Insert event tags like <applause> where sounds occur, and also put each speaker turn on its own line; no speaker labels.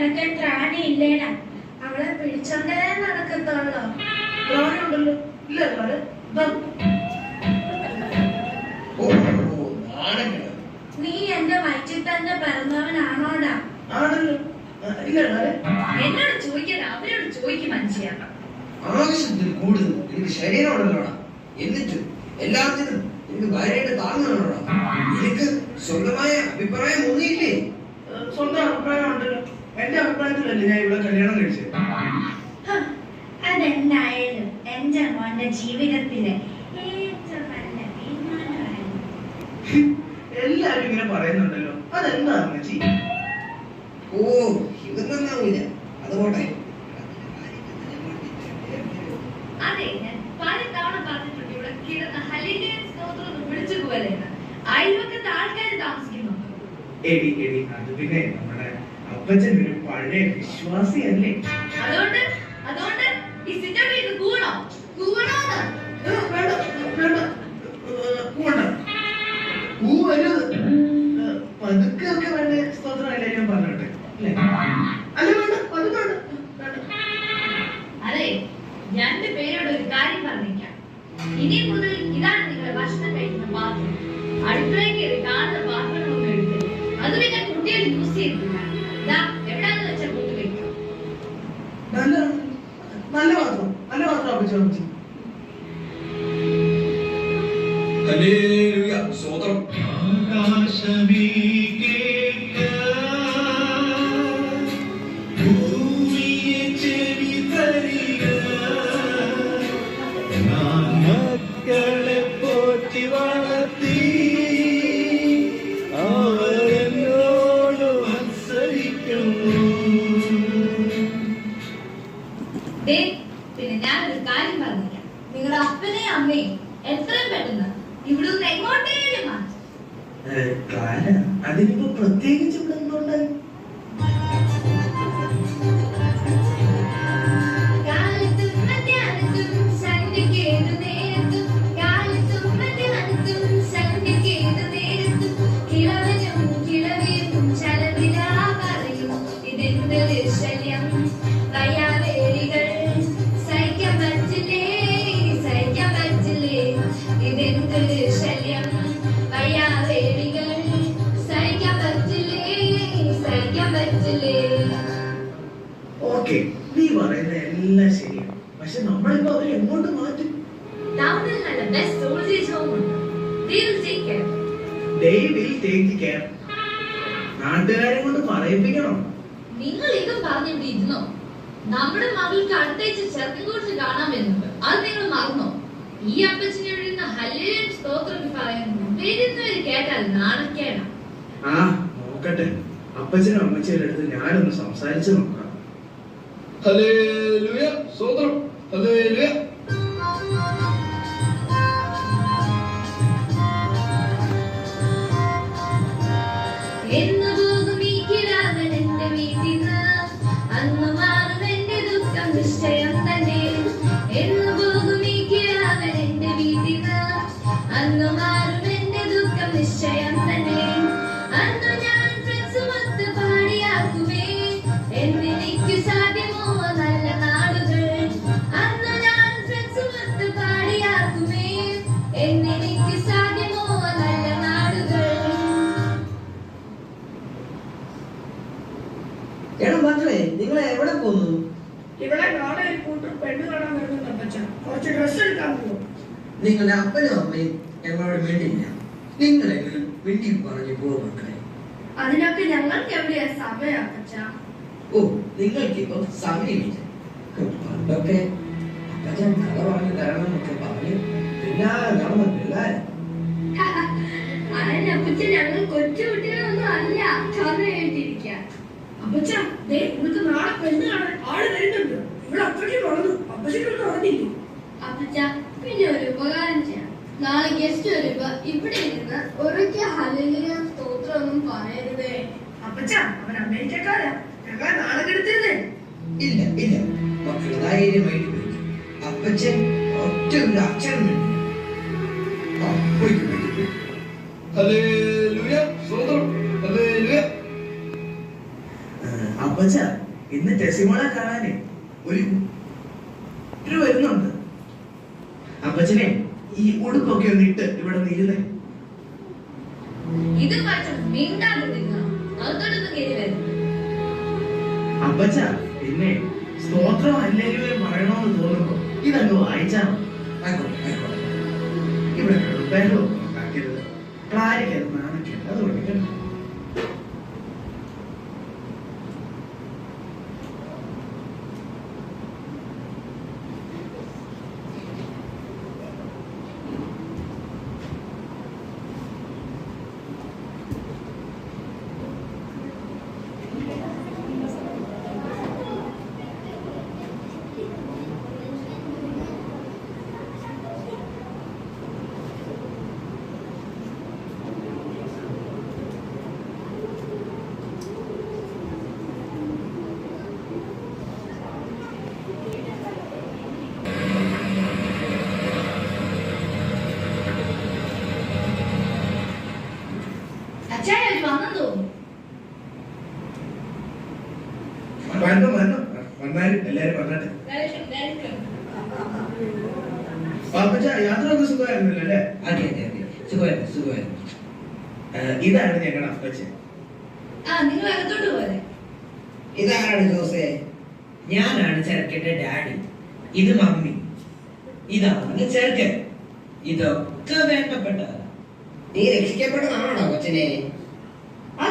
നടക്കാൻ ത്രാണിയില്ലേടാ. അവളെ പിടിച്ചോണ്ടേ നടക്കത്തുള്ളൂ.
ഇല്ല ദാ.
ഓ ഓ, നാണങ്ങൾ
നീ എന്റെ വയറ്റിൽ തന്നെ പിറന്നവനാണോടാ
ഇല്ല
എന്നോട് ചോദിക്കാൻ അവരോട് ചോദിക്കും മനസ്സിലാക്കാം
ആവശ്യത്തിൽ കൂടുതൽ എനിക്ക് ശരീരമുണ്ടല്ലോടാ എന്നിട്ട് എല്ലാത്തിനും എനിക്ക് ഭാര്യയുടെ താങ്ങുന്നുണ്ടോടാ എനിക്ക് സ്വന്തമായ അഭിപ്രായം ഒന്നുമില്ലേ?
സ്വന്തം അഭിപ്രായം ഉണ്ടല്ലോ എന്റെ അഭിപ്രായത്തിലല്ലേ ഞാൻ ഇവിടെ കല്യാണം കഴിച്ചത്?
അതെന്തായാലും എന്റെ മോന്റെ ജീവിതത്തിലെ
എല്ലാരും ഇങ്ങനെ പറയുന്നുണ്ടല്ലോ. അതെന്താ അമ്മച്ചി
ഓ ഇത് അതുകൊണ്ടേ അതുപോട്ടെ.
അതെ ഞാൻ പല പറഞ്ഞിട്ടുണ്ട് ഇവിടെ കിടന്ന സ്തോത്രം വിളിച്ചു അയൽവക്കത്തെ ആൾക്കാർ താമസിക്കുന്നുണ്ട്.
എടി എടി അത് പിന്നെ നമ്മുടെ അപ്പച്ചൻ ഒരു പഴയ വിശ്വാസിയല്ലേ?
അതുകൊണ്ട് അതുകൊണ്ട് ഈ സിറ്റൗട്ടിൽ ഇത് കൂണോ കൂണോന്ന്
ആ, വേണ്ട പതുക്കെ വേണ്ട? സ്തോത്രമല്ലേ ഞാൻ പറഞ്ഞോട്ടെ അല്ലേ? അല്ല വേണ്ട വേണ്ട
അതെ രണ്ട് പേരോട് ഒരു കാര്യം പറഞ്ഞേക്കാം. ഇനി മുതൽ ഇതാണ് നിങ്ങളുടെ ഭക്ഷണം കഴിക്കുന്ന പാത്രം. അടുക്കളയിൽ കയറി കാണുന്ന പാത്രങ്ങളൊന്നും എടുത്ത് അത് പിന്നെ കുട്ടികൾ യൂസ് ചെയ്തില്ല
നല്ല നല്ല പാത്രം നല്ല പാത്രം അപ്പച്ചി അപ്പച്ചി
ഹല്ലേലൂയ. സ്തോത്രം
ആകാശമേ
ദേ, ഞാൻ ഒരു കാര്യം പറഞ്ഞില്ല നിങ്ങളുടെ അപ്പനെ അമ്മയും എത്രയും പെട്ടെന്ന് ഇവിടുന്ന് എങ്ങോട്ടേലും മാറ്റി.
അതിനിപ്പോ പ്രത്യേകിച്ച് ഇവിടെ
will take care.
നാട്ടുകാരെ കൊണ്ട് പറയിപ്പിക്കണം.
നിങ്ങൾ ഇതും പറഞ്ഞിവിടെ ഇരുന്നോ? നമ്മുടെ മകൾക്ക് അടുത്തേച്ച് ചെറുക്കൻകോട്ട് കാണാൻ വരുന്നുണ്ട്. അത് നിങ്ങൾ മറന്നോ? ഈ അപ്പച്ചനെ ഹല്ലേലൂയ സ്തോത്രം പറയുന്നു. വരുന്നവര് കേട്ടാൽ നാണക്കേടാ.
ആ നോക്കട്ടെ. അപ്പച്ചനും അമ്മച്ചിയുടെ അടുത്ത് ഞാനൊന്ന് സംസാരിച്ചു നോക്കാം.
ഹല്ലേലൂയ സ്തോത്രം. ഹല്ലേലൂയ.
എന്ന് അന്ന്
നിങ്ങളെ എവിടെ പോകുന്നു
ഇവിടെ നാളെ ഒരു കൂട്ടർ പെണ്ണ് കാണാൻ വരുന്നുണ്ട് അപ്പച്ച കുറച്ച് ഡ്രസ് എടുക്കാൻ പോകും
നിങ്ങളുടെ അപ്പനും അമ്മയും ഞങ്ങളോട് വേണ്ടിയില്ല നിങ്ങളെങ്കിലും വീട്ടിൽ പറഞ്ഞു പോകും മക്കളെ.
അതിനൊക്കെ ഞങ്ങൾക്ക് എവിടെയാ സമയം അപ്പച്ച?
ഓ നിങ്ങൾക്കിപ്പോ സമയമില്ല. പണ്ടൊക്കെ അപ്പച്ചൻ കഥ പറഞ്ഞു തരണം എന്നൊക്കെ പറഞ്ഞു പിന്നാലെ നടന്ന പിള്ളേരെ. <laughs>
അതിനപ്പച്ച ഞങ്ങൾ കൊച്ചു കുട്ടികളൊന്നും അല്ല. ചോദന കേട്ടിരിക്കാൻ അപ്പച്ച ദേ നിനക്ക് നാളെ പെണ്ണ് കാണാൻ ആൾ വരുന്നുണ്ട്. ഇവിടെ അപ്പച്ചൻ വളർന്നു അപ്പച്ചനൊന്നും അറിഞ്ഞില്ലേ
അപ്പച്ച പിന്നെ ഒരു ഉപകാരം ചെയ്യാം. നാളെ ഗസ്റ്റ് വരുമ്പോ ഇവിടെ ഇരുന്ന് ഒരിക്കൽ ഹല്ലേലൂയ സ്തോത്രം ഒന്നും പറയരുതേ.
അപ്പച്ച അവൻ അമേരിക്കക്കാരാ. ഞങ്ങളെ നാളെ കെടുത്തരുതേ
ഇല്ല ഇല്ല. മക്കൾ ധൈര്യമായിട്ട് പോയി. അപ്പച്ചൻ ഒറ്റ ഒരു അക്ഷരം വേണ്ടി ആ പോയിക്കോ
അപ്പച്ച ഇന്ന് ടെസിമോളെ കാണാനേ ഒരു ഒരു വരുന്നുണ്ട്. അപ്പച്ചനെ ഈ ഉടുപ്പൊക്കെ ഒന്ന് ഇട്ട് ഇവിടെ നിരുന്നേ.
ഇത്
അപ്പച്ച പിന്നെ സ്തോത്രം അല്ലെങ്കിലും പറയണോന്ന് തോന്നുമ്പോ ഇതങ്ങ് വായിച്ചാ മതി.
ആയിക്കോട്ടെ ആയിക്കോട്ടെ.
ഇവിടെ ബഹളം ഉണ്ടാക്കരുത് ക്ലാരിക്കത് നാണിക്കരുത് അതുകൊണ്ട് കേട്ടോ. വന്നാലും എല്ലാരും
വെൽക്കം
പാപ്പച്ച യാത്ര ഒക്കെ സുഖമായിരുന്നല്ലോ അല്ലേ?
അതെ അതെ അതെ. സുഖമായിരുന്നു സുഖമായിരുന്നു.
ഇതാണ് ഞങ്ങളുടെ അപ്പച്ചൻ?
ഇതാരാണ് ജോസേ? ഞാനാണ് ചെറുക്കന്റെ ഡാഡി. ഇത് മമ്മി. ഇതാണ് ചെറുക്കൻ. ഇതൊക്കെ വേണ്ടപ്പെട്ടതാണ്.
നീ രക്ഷിക്കപ്പെട്ടതാണോ കൊച്ചനെ